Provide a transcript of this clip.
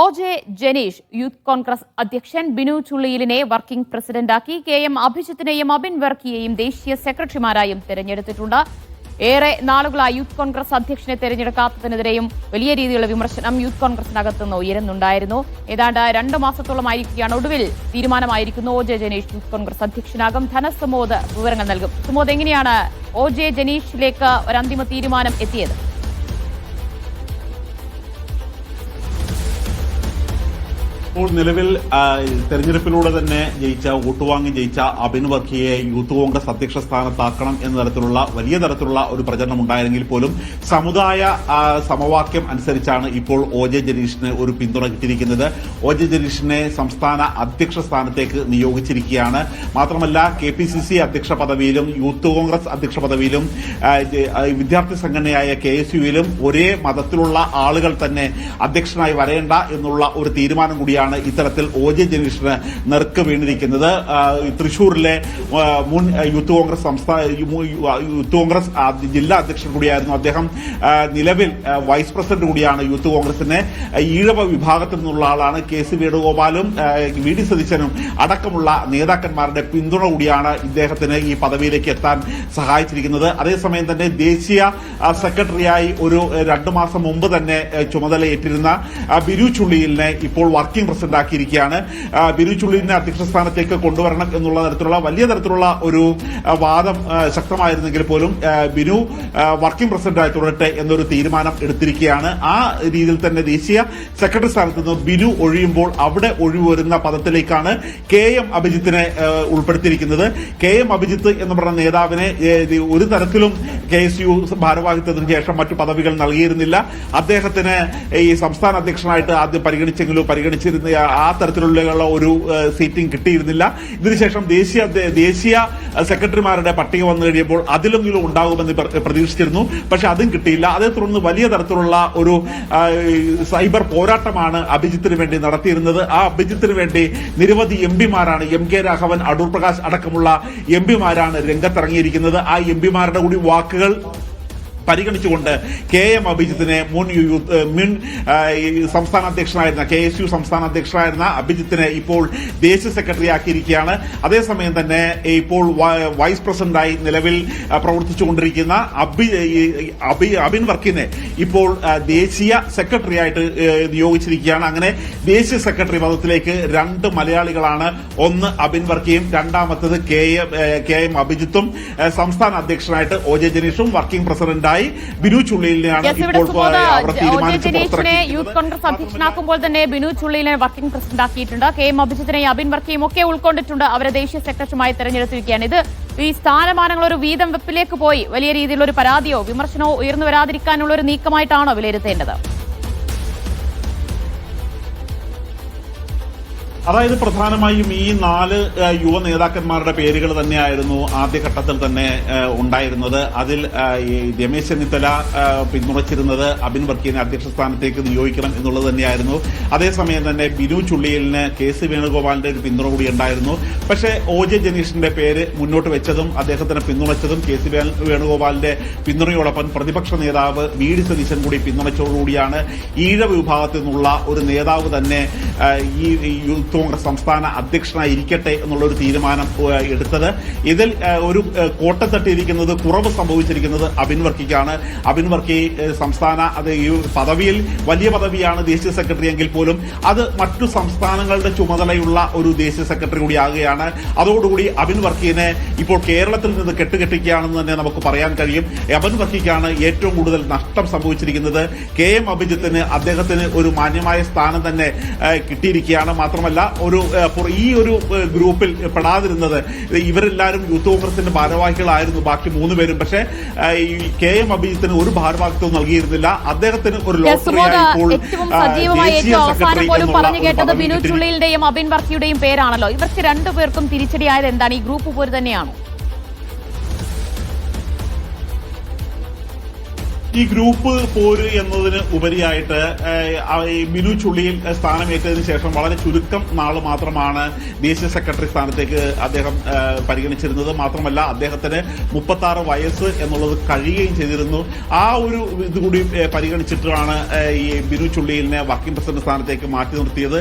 O J Janeesh youth Congress അധ്യക്ഷൻ ബിനു ചുള്ളിയിലിനെ working പ്രസിഡന്റാക്കി കെ എം അഭിജിത്തിനെയും അബിൻ വർക്കിയെയും ദേശീയ സെക്രട്ടറിമാരായും തെരഞ്ഞെടുത്തിട്ടുണ്ട്. ഏറെ നാളുകളായി യൂത്ത് കോൺഗ്രസ് അധ്യക്ഷനെ തെരഞ്ഞെടുക്കാത്തതിനെതിരെയും വലിയ രീതിയിലുള്ള വിമർശനം യൂത്ത് കോൺഗ്രസിനകത്തുനിന്ന് ഉയരുന്നുണ്ടായിരുന്നു. ഏതാണ്ട് രണ്ട് മാസത്തോളമായിരിക്കുകയാണ് ഒടുവിൽ തീരുമാനമായിരിക്കുന്നു O J Janeesh youth Congress അധ്യക്ഷനാകും Dhanasumod വിവരങ്ങൾ നൽകും. സുമോദ് എങ്ങനെയാണ് ഒ ജെ ജനീഷിലേക്ക് ഒരു അന്തിമ തീരുമാനം എത്തിയത്? ഇപ്പോൾ നിലവിൽ തെരഞ്ഞെടുപ്പിലൂടെ തന്നെ ജയിച്ച വോട്ടുവാങ്ങി ജയിച്ച അബിൻ യൂത്ത് കോൺഗ്രസ് അധ്യക്ഷ സ്ഥാനത്താക്കണം എന്ന തരത്തിലുള്ള വലിയ തരത്തിലുള്ള ഒരു പ്രചരണം ഉണ്ടായിരുന്നെങ്കിൽ പോലും സമുദായ സമവാക്യം അനുസരിച്ചാണ് ഇപ്പോൾ ഒ ജെ ജനീഷിന് ഒരു പിന്തുണ കിട്ടിയിരിക്കുന്നത്. ഒ ജെ ജനീഷിനെ സംസ്ഥാന അധ്യക്ഷ സ്ഥാനത്തേക്ക് നിയോഗിച്ചിരിക്കുകയാണ്. മാത്രമല്ല കെ പി സി സി അധ്യക്ഷ പദവിയിലും യൂത്ത് കോൺഗ്രസ് അധ്യക്ഷ പദവിയിലും വിദ്യാർത്ഥി സംഘടനയായ കെ എസ് യുവിലും ഒരേ മതത്തിലുള്ള ആളുകൾ തന്നെ അധ്യക്ഷനായി വരേണ്ട എന്നുള്ള ഒരു തീരുമാനം കൂടിയാണ് ഇത്തരത്തിൽ ഒ ജെ ജനീഷിന് നെറുക്ക് വീണിരിക്കുന്നത്. തൃശൂരിലെ മുൻ യൂത്ത് കോൺഗ്രസ് സംസ്ഥാന യൂത്ത് കോൺഗ്രസ് ജില്ലാ അധ്യക്ഷൻ കൂടിയായിരുന്നു അദ്ദേഹം. നിലവിൽ വൈസ് പ്രസിഡന്റ് കൂടിയാണ് യൂത്ത് കോൺഗ്രസിന്റെ ഈഴവ വിഭാഗത്തിൽ നിന്നുള്ള ആളാണ് കെ സി വേണുഗോപാലും വി ഡി സതീശനും അടക്കമുള്ള നേതാക്കന്മാരുടെ പിന്തുണ കൂടിയാണ് ഇദ്ദേഹത്തിന് ഈ പദവിയിലേക്ക് എത്താൻ സഹായിച്ചിരിക്കുന്നത്. അതേസമയം തന്നെ ദേശീയ സെക്രട്ടറിയായി ഒരു രണ്ടു മാസം മുമ്പ് തന്നെ ചുമതലയേറ്റിരുന്ന ബിരു ചുള്ളിയിലിനെ ഇപ്പോൾ വർക്കിംഗ് പ്രസിഡന്റ് ആക്കിയിരിക്കുകയാണ് ബിരു അധ്യക്ഷ സ്ഥാനത്തേക്ക് കൊണ്ടുവരണം എന്നുള്ള തരത്തിലുള്ള വലിയ തരത്തിലുള്ള ഒരു വാദം ശക്തമായിരുന്നെങ്കിൽ പോലും ബിനു വർക്കിംഗ് പ്രസിഡന്റായി തുടരട്ടെ എന്നൊരു തീരുമാനം എടുത്തിരിക്കുകയാണ്. ആ രീതിയിൽ തന്നെ ദേശീയ സെക്രട്ടറി സ്ഥാനത്ത് നിന്ന് ബിനു ഒഴിയുമ്പോൾ അവിടെ ഒഴിവ് വരുന്ന പദത്തിലേക്കാണ് കെ എം അഭിജിത്തിനെ ഉൾപ്പെടുത്തിയിരിക്കുന്നത്. കെ എം അഭിജിത്ത് എന്ന് പറഞ്ഞ നേതാവിനെ ഒരു തരത്തിലും കെ എസ് യു ഭാരവാഹിത്വത്തിന് ശേഷം മറ്റു പദവികൾ നൽകിയിരുന്നില്ല. അദ്ദേഹത്തിന് ഈ സംസ്ഥാന അധ്യക്ഷനായിട്ട് ആദ്യം പരിഗണിച്ചെങ്കിലും പരിഗണിച്ചിരുന്ന ആ തരത്തിലുള്ള ഒരു സീറ്റിംഗ് കിട്ടിയിരുന്നില്ല. ഇതിനുശേഷം ദേശീയ ദേശീയ സെക്രട്ടറിമാരുടെ പട്ടിക വന്നു കഴിയുമ്പോൾ അതിലെങ്കിലും ഉണ്ടാകുമെന്ന് പ്ര- പ്രതീക്ഷിച്ചിരുന്നു. പക്ഷെ അതും കിട്ടിയില്ല. അതേ തുടർന്ന് വലിയ തരത്തിലുള്ള ഒരു സൈബർ പോരാട്ടമാണ് അഭിജിത്തിന് വേണ്ടി നടത്തിയിരുന്നത്. ആ അഭിജിത്തിന് വേണ്ടി നിരവധി എം പിമാരാണ് എം കെ രാഘവൻ അടൂർ പ്രകാശ് അടക്കമുള്ള എം പിമാരാണ് രംഗത്തിറങ്ങിയിരിക്കുന്നത്. ആ എം പിമാരുടെ കൂടി വാക്കുകൾ പരിഗണിച്ചുകൊണ്ട് കെ എം അഭിജിത്തിനെ മുൻ മുൻ സംസ്ഥാന അധ്യക്ഷനായിരുന്ന കെ എസ് യു സംസ്ഥാന അധ്യക്ഷനായിരുന്ന അഭിജിത്തിനെ ഇപ്പോൾ ദേശീയ സെക്രട്ടറി ആക്കിയിരിക്കുകയാണ്. അതേസമയം തന്നെ ഇപ്പോൾ വൈസ് പ്രസിഡന്റായി നിലവിൽ പ്രവർത്തിച്ചുകൊണ്ടിരിക്കുന്ന അഭി അഭി അബിൻ വർക്കിനെ ഇപ്പോൾ ദേശീയ സെക്രട്ടറി ആയിട്ട് നിയോഗിച്ചിരിക്കുകയാണ്. അങ്ങനെ ദേശീയ സെക്രട്ടറി പദത്തിലേക്ക് രണ്ട് മലയാളികളാണ്. ഒന്ന് അബിൻ വർക്കിയും രണ്ടാമത്തത് കെ എം കെ എം അഭിജിത്തും. സംസ്ഥാന അധ്യക്ഷനായിട്ട് ഒ ജെ ജനീഷും വർക്കിംഗ് പ്രസിഡന്റായി ബിനു ചുള്ളിയിലാണ് ഇപ്പോൾ യൂത്ത് കോൺഗ്രസ് അധ്യക്ഷനാക്കുമ്പോൾ തന്നെ ബിനു ചുള്ളിയിലെ വർക്കിംഗ് പ്രസിഡന്റ് ആക്കിയിട്ടുണ്ട്. കെ എം അഭിജിത്തിനെയും അബിൻ വർക്കിയും ഒക്കെ ഉൾക്കൊണ്ടിട്ടുണ്ട്. അവരെ ദേശീയ സെക്രട്ടറിയുമായി തെരഞ്ഞെടുത്തിരിക്കുകയാണ്. ഇത് ഈ സ്ഥാനമാനങ്ങൾ ഒരു വീതം വെപ്പിലേക്ക് പോയി. വലിയ രീതിയിലുള്ള ഒരു പരാതിയോ വിമർശനമോ ഉയർന്നു വരാതിരിക്കാനുള്ള ഒരു നീക്കമായിട്ടാണോ വിലയിരുത്തേണ്ടത്? അതായത് പ്രധാനമായും ഈ നാല് യുവ നേതാക്കന്മാരുടെ പേരുകൾ തന്നെയായിരുന്നു ആദ്യഘട്ടത്തിൽ തന്നെ ഉണ്ടായിരുന്നത്. അതിൽ രമേശ് ചെന്നിത്തല പിന്തുണച്ചിരുന്നത് അബിൻ വർക്കീനെ അധ്യക്ഷ സ്ഥാനത്തേക്ക് നിയോഗിക്കണം എന്നുള്ളത് തന്നെയായിരുന്നു. അതേസമയം തന്നെ ബിനു ചുള്ളിയലിന് കെ സി വേണുഗോപാലിന്റെ ഒരു പിന്തുണ കൂടി ഉണ്ടായിരുന്നു. പക്ഷേ ഒ ജെ ജനീഷിന്റെ പേര് മുന്നോട്ട് വെച്ചതും അദ്ദേഹത്തിന് പിന്തുണച്ചതും കെ സി വേണുഗോപാലിന്റെ പിന്തുണയോടൊപ്പം പ്രതിപക്ഷ നേതാവ് വി ഡി സതീശൻ കൂടി പിന്തുണച്ചതോടുകൂടിയാണ് ഈഴ വിഭാഗത്തിൽ നിന്നുള്ള ഒരു നേതാവ് തന്നെ ഈ കോൺഗ്രസ് സംസ്ഥാന അധ്യക്ഷനായി ഇരിക്കട്ടെ എന്നുള്ള ഒരു തീരുമാനം എടുത്തത്. ഇതിൽ ഒരു കോട്ടത്തട്ടിയിരിക്കുന്നത് കുറവ് സംഭവിച്ചിരിക്കുന്നത് അബിൻ വർക്കിക്കാണ്. അബിൻ വർക്കി സംസ്ഥാന അത് ഈ പദവിയിൽ വലിയ പദവിയാണ് ദേശീയ സെക്രട്ടറി എങ്കിൽ പോലും അത് മറ്റു സംസ്ഥാനങ്ങളുടെ ചുമതലയുള്ള ഒരു ദേശീയ സെക്രട്ടറി കൂടിയാകുകയാണ് അതോടുകൂടി അബിൻ വർക്കീനെ ഇപ്പോൾ കേരളത്തിൽ നിന്ന് കെട്ടുകെട്ടിക്കുകയാണെന്ന് തന്നെ നമുക്ക് പറയാൻ കഴിയും. അബിൻ വർക്കിക്കാണ് ഏറ്റവും കൂടുതൽ നഷ്ടം സംഭവിച്ചിരിക്കുന്നത്. കെ എം അഭിജിത്തിന് അദ്ദേഹത്തിന് ഒരു മാന്യമായ സ്ഥാനം തന്നെ കിട്ടിയിരിക്കുകയാണ്. മാത്രമല്ല ഒരു ഈ ഒരു ഗ്രൂപ്പിൽ പെടാതിരുന്നത് ഇവരെല്ലാവരും യൂത്ത് കോൺഗ്രസിന്റെ ഭാരവാഹികളായിരുന്നു ബാക്കി മൂന്ന് പേരും. പക്ഷേ ഈ കെ എം അഭിജിത്തിന് ഒരു ഭാരവാഹിത്വം നൽകിയിരുന്നില്ല. അദ്ദേഹത്തിന് ഒരു കിട്ടി. അബിൻ വർക്കിയുടെയും പേരാണല്ലോ. ഇവർക്ക് രണ്ടുപേർക്കും തിരിച്ചടിയായത് എന്താണ് ഈ ഗ്രൂപ്പ് പോലെ തന്നെയാണോ? ഈ ഗ്രൂപ്പ് പോര് എന്നതിന് ഉപരിയായിട്ട് മിനു ചുള്ളിയിൽ സ്ഥാനമേറ്റതിന് ശേഷം വളരെ ചുരുക്കം നാൾ മാത്രമാണ് ദേശീയ സെക്രട്ടറി സ്ഥാനത്തേക്ക് അദ്ദേഹം പരിഗണിച്ചിരുന്നത്. മാത്രമല്ല അദ്ദേഹത്തിന് മുപ്പത്തി ആറ് വയസ്സ് എന്നുള്ളത് കഴിയുകയും ചെയ്തിരുന്നു. ആ ഒരു ഇതുകൂടി കൂടി പരിഗണിച്ചിട്ടാണ് ഈ ബിനു ചുള്ളിയിലിനെ വർക്കിംഗ് പ്രസിഡന്റ് സ്ഥാനത്തേക്ക് മാറ്റി നിർത്തിയത്.